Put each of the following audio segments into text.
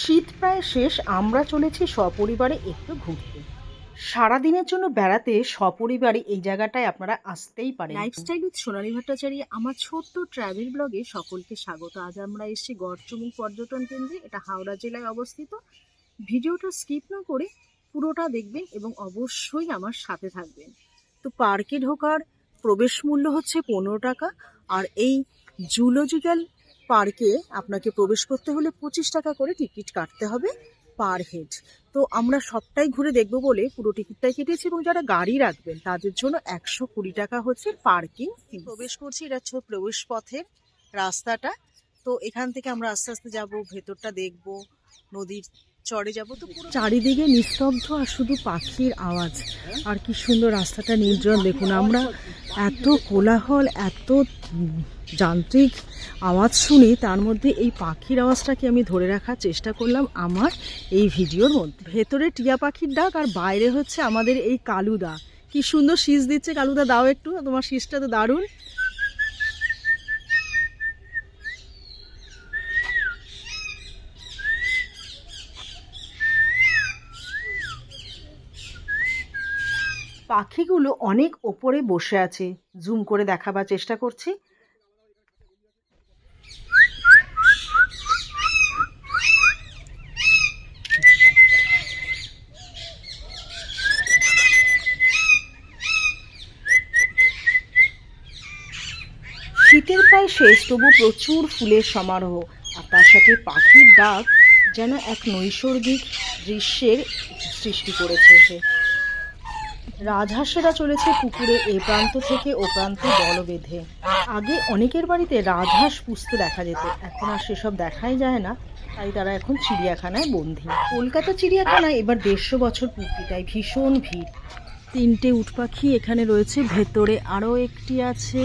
শীত প্রায় শেষ, আমরা চলেছি সপরিবারে একটু ঘুরতে। সারাদিনের জন্য বেড়াতে সপরিবারে এই জায়গাটায় আপনারা আসতেই পারেন। লাইফস্টাইল উইথ সোনালী ভট্টাচার্য, আমার ছোট্ট ট্রাভেল ব্লগে সকলকে স্বাগত। আজ আমরা এসেছি গড়চুমুক পর্যটন কেন্দ্রে, এটা হাওড়া জেলায় অবস্থিত। ভিডিওটা স্কিপ না করে পুরোটা দেখবেন এবং অবশ্যই আমার সাথে থাকবেন। তো পার্কে ঢোকার প্রবেশ মূল্য হচ্ছে পনেরো টাকা, আর এই জুলজিক্যাল পার্কে আপনাকে প্রবেশ করতে হলে পঁচিশ টাকা করে টিকিট কাটতে হবে পার হেড। তো আমরা সবটাই ঘুরে দেখব বলে পুরো টিকিটটাই কেটেছি এবং যারা গাড়ি রাখবেন তাদের জন্য একশো কুড়ি টাকা হচ্ছে পার্কিং প্রবেশ করছি, এটা হচ্ছে প্রবেশ পথের রাস্তাটা। তো এখান থেকে আমরা আস্তে আস্তে যাব, ভেতরটা দেখব, নদীর চড়ে যাব তো চারিদিকে নিস্তব্ধ আর শুধু পাখির আওয়াজ। আর কি সুন্দর রাস্তাটা নির্জন। দেখুন, আমরা এত কোলাহল, এত যান্ত্রিক আওয়াজ শুনি, তার মধ্যে এই পাখির আওয়াজটাকে আমি ধরে রাখার চেষ্টা করলাম আমার এই ভিডিওর মধ্যে। ভেতরে টিয়া পাখির ডাক আর বাইরে হচ্ছে আমাদের এই কালুদা। কি সুন্দর শীষ দিচ্ছে। কালুদা, দাও একটু। তোমার শীষটা তো দারুণ। পাখিগুলো অনেক ওপরে বসে আছে। জুম করে দেখাবার চেষ্টা করছি। শীতের প্রায় শেষ, তবু প্রচুর ফুলের সমারোহ। আর তার সাথে পাখির ডাক যেন এক নৈসর্গিক দৃশ্যের সৃষ্টি করেছে রাজহাঁসেরা চলেছে পুকুরে এ প্রান্ত থেকে ও প্রান্তে দল বেঁধে। আগে অনেকের বাড়িতে রাজহাঁস পুষতে দেখা যেত। এখন আর সেসব দেখাই যায় না। তাই তারা এখন চিড়িয়াখানায় বন্দী। কলকাতা চিড়িয়াখানায় এবার দেড়শো বছর পূর্তি, তাই ভীষণ ভিড়। তিনটে উট পাখি এখানে রয়েছে। ভেতরে আরও একটি আছে।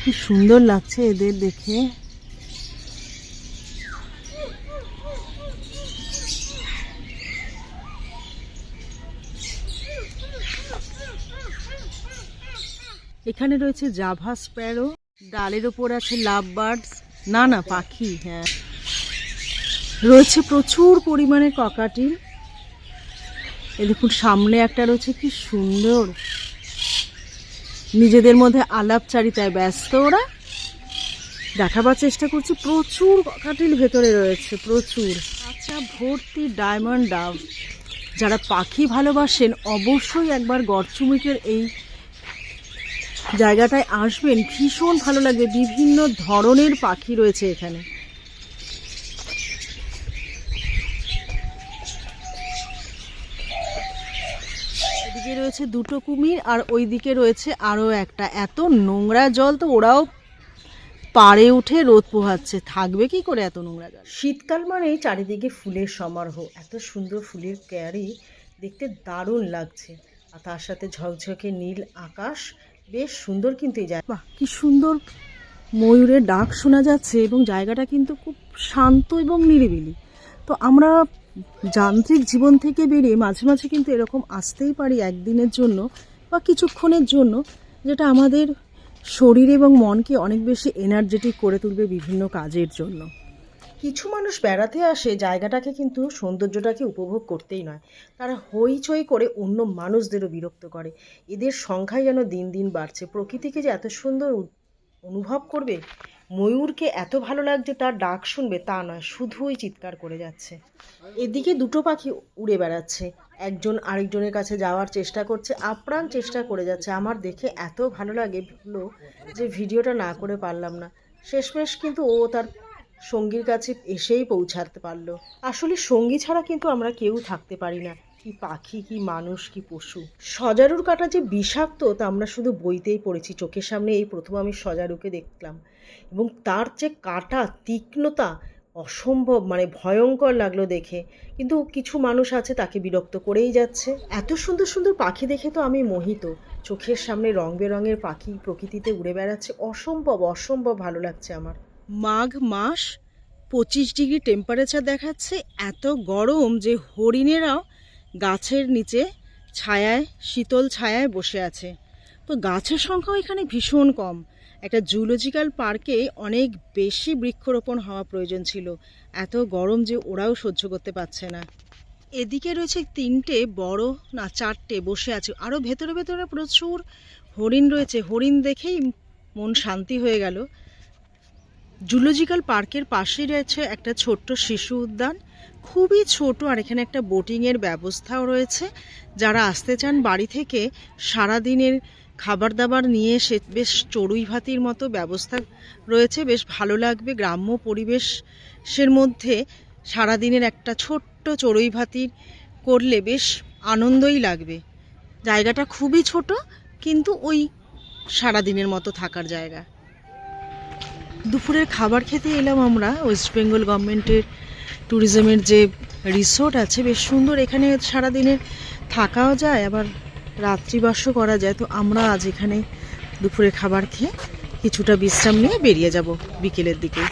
কি সুন্দর লাগছে এদের দেখে। এখানে রয়েছে জাভা স্প্যারো, ডালের ওপর আছে লাভ বার্ডস। না না, পাখি হ্যাঁ। রয়েছে প্রচুর পরিমাণে ককাটিল। এ দেখুন, সামনে একটা রয়েছে, কি সুন্দর। নিজেদের মধ্যে আলাপচারিতায় ব্যস্ত ওরা। দেখাবার চেষ্টা করছি, প্রচুর ককাটিল ভেতরে রয়েছে, প্রচুর। আচ্ছা ভর্তি ডায়মন্ড ডাব যারা পাখি ভালোবাসেন, অবশ্যই একবার গড়চুমিকের এই জায়গাটায় আসবেন, ভীষণ ভালো লাগবে। বিভিন্ন ধরনের পাখি রয়েছে এখানে। এদিকে রয়েছে দুটো কুমির আর ওইদিকে রয়েছে আরও একটা। এত নোংরা জল তো ওরাও পাড়ে উঠে রোদ পোহাচ্ছে। থাকবে কি করে এত নোংরা জল? শীতকাল মানেই চারিদিকে ফুলের সমারোহ। এত সুন্দর ফুলের ক্যারি দেখতে দারুণ লাগছে। আর তার সাথে ঝকঝকে নীল আকাশ বেশ সুন্দর কিন্তু এই জায়গা। বাহ, কি সুন্দর ময়ূরের ডাক শোনা যাচ্ছে এবং জায়গাটা কিন্তু খুব শান্ত এবং নিরিবিলি। তো আমরা যান্ত্রিক জীবন থেকে বেরিয়ে মাঝে মাঝে কিন্তু এরকম আসতেই পারি একদিনের জন্য বা কিছুক্ষণের জন্য, যেটা আমাদের শরীর এবং মনকে অনেক বেশি এনার্জেটিক করে তুলবে বিভিন্ন কাজের জন্য। কিছু মানুষ বেড়াতে আসে জায়গাটাকে কিন্তু সৌন্দর্যটাকে উপভোগ করতেই নয়। তারা হইচই করে অন্য মানুষদেরও বিরক্ত করে। এদের সংখ্যাই যেন দিন দিন বাড়ছে। প্রকৃতিকে যে এত সুন্দর অনুভব করবে, ময়ূরকে এত ভালো লাগছে তার ডাক শুনবে তা নয়, শুধুই চিৎকার করে যাচ্ছে। এদিকে দুটো পাখি উড়ে বেড়াচ্ছে। একজন আরেকজনের কাছে যাওয়ার চেষ্টা করছে, আপ্রাণ চেষ্টা করে যাচ্ছে। আমার দেখে এত ভালো লাগে যে ভিডিওটা না করে পারলাম না। শেষমেশ কিন্তু ও তার সঙ্গীর কাছে এসেই পৌঁছাতে পারল। আসলে সঙ্গী ছাড়া কিন্তু আমরা কেউ থাকতে পারি না। কি পাখি, কি মানুষ, কি পশু। সজারুর কাটা যে বিষাক্ত, তা আমরা শুধু বইতেই পড়েছি। চোখের সামনে এই প্রথম আমি সজারুকে দেখলাম। এবং তার যে কাটা তীক্ষ্ণতা অসম্ভব মানে ভয়ঙ্কর লাগল দেখে। কিন্তু কিছু মানুষ আছে, তাকে বিরক্ত করেই যাচ্ছে। এত সুন্দর সুন্দর পাখি দেখে তো আমি মোহিত। চোখের সামনে রং বেরঙের পাখি প্রকৃতিতে উড়ে বেড়াচ্ছে। অসম্ভব অসম্ভব ভালো লাগছে আমার। মাঘ মাস, পঁচিশ ডিগ্রি টেম্পারেচার দেখাচ্ছে, এত গরম যে হরিণেরাও গাছের নিচে ছায়ায়, শীতল ছায়ায় বসে আছে। তো গাছের সংখ্যাও এখানে ভীষণ কম। একটা জুলজিক্যাল পার্কে অনেক বেশি বৃক্ষরোপণ হওয়া প্রয়োজন ছিল। এত গরম যে ওরাও সহ্য করতে পারছে না। এদিকে রয়েছে তিনটে বড়, না চারটে বসে আছে। আরও ভেতরে ভেতরে প্রচুর হরিণ রয়েছে। হরিণ দেখেই মন শান্তি হয়ে গেল। জুলজিক্যাল পার্কের পাশেই রয়েছে একটা ছোট্ট শিশু উদ্যান। খুবই ছোট আর এখানে একটা বোটিংয়ের ব্যবস্থাও রয়েছে। যারা আসতে চান বাড়ি থেকে, সারাদিনের খাবার দাবার নিয়ে এসে বেশ চড়ুই ভাতির মতো ব্যবস্থা রয়েছে। বেশ ভালো লাগবে গ্রাম্য পরিবেশের মধ্যে সারাদিনের একটা ছোট্ট চড়ুই ভাতির করলে বেশ আনন্দই লাগবে। জায়গাটা খুবই ছোট, কিন্তু ওই সারাদিনের মতো থাকার জায়গা। দুপুরের খাবার খেতে এলাম আমরা ওয়েস্ট বেঙ্গল গভর্নমেন্টের ট্যুরিজমের যে রিসোর্ট আছে, বেশ সুন্দর। এখানে সারাদিনের থাকাও যায়, আবার রাত্রিবাসও করা যায়। তো আমরা আজ এখানে দুপুরের খাবার খেয়ে কিছুটা বিশ্রাম নিয়ে বেরিয়ে যাব বিকেলের দিকে।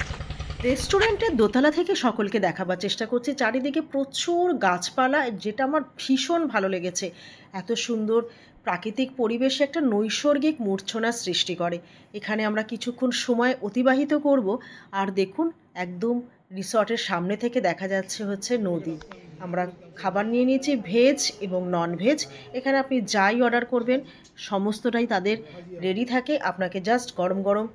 রেস্টুরেন্টের দোতলা থেকে সকলকে দেখাবার চেষ্টা করছি। চারিদিকে প্রচুর গাছপালা, যেটা আমার ভীষণ ভালো লেগেছে। এত সুন্দর প্রাকৃতিক পরিবেশে একটা নৈসর্গিক মূর্ছনা সৃষ্টি করে। এখানে আমরা কিছুক্ষণ সময় অতিবাহিত করব আর দেখুন, একদম রিসর্টের সামনে থেকে দেখা যাচ্ছে হচ্ছে নদী। আমরা খাবার নিয়ে নিয়েছি, ভেজ এবং নন ভেজ এখানে আপনি যাই অর্ডার করবেন, সমস্তটাই তাদের রেডি থাকে। আপনাকে জাস্ট গরম গরম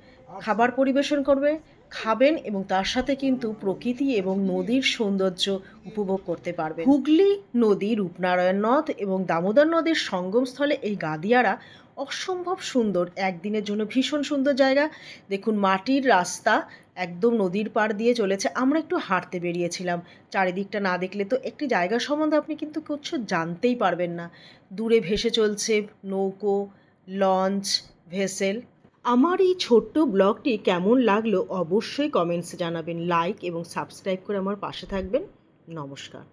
খাবার পরিবেশন করবে। খাবেন এবং তার সাথে কিন্তু প্রকৃতি এবং নদীর সৌন্দর্য উপভোগ করতে পারবেন। হুগলি নদী, রূপনারায়ণ নদ এবং দামোদর নদীর সঙ্গমস্থলে এই গাদিয়ারা অসম্ভব সুন্দর। একদিনের জন্য ভীষণ সুন্দর জায়গা। দেখুন, মাটির রাস্তা একদম নদীর পাড় দিয়ে চলেছে। আমরা একটু হাঁটতে বেরিয়েছিলাম। চারিদিকটা না দেখলে তো একটি জায়গা সম্বন্ধে আপনি কিন্তু কিছু জানতেই পারবেন না। দূরে ভেসে চলছে নৌকো, লঞ্চ, ভেসেল। আমার এই ছোট্ট ব্লগটি কেমন লাগল অবশ্যই কমেন্টসে জানাবেন, লাইক এবং সাবস্ক্রাইব করে আমার পাশে থাকবেন। নমস্কার।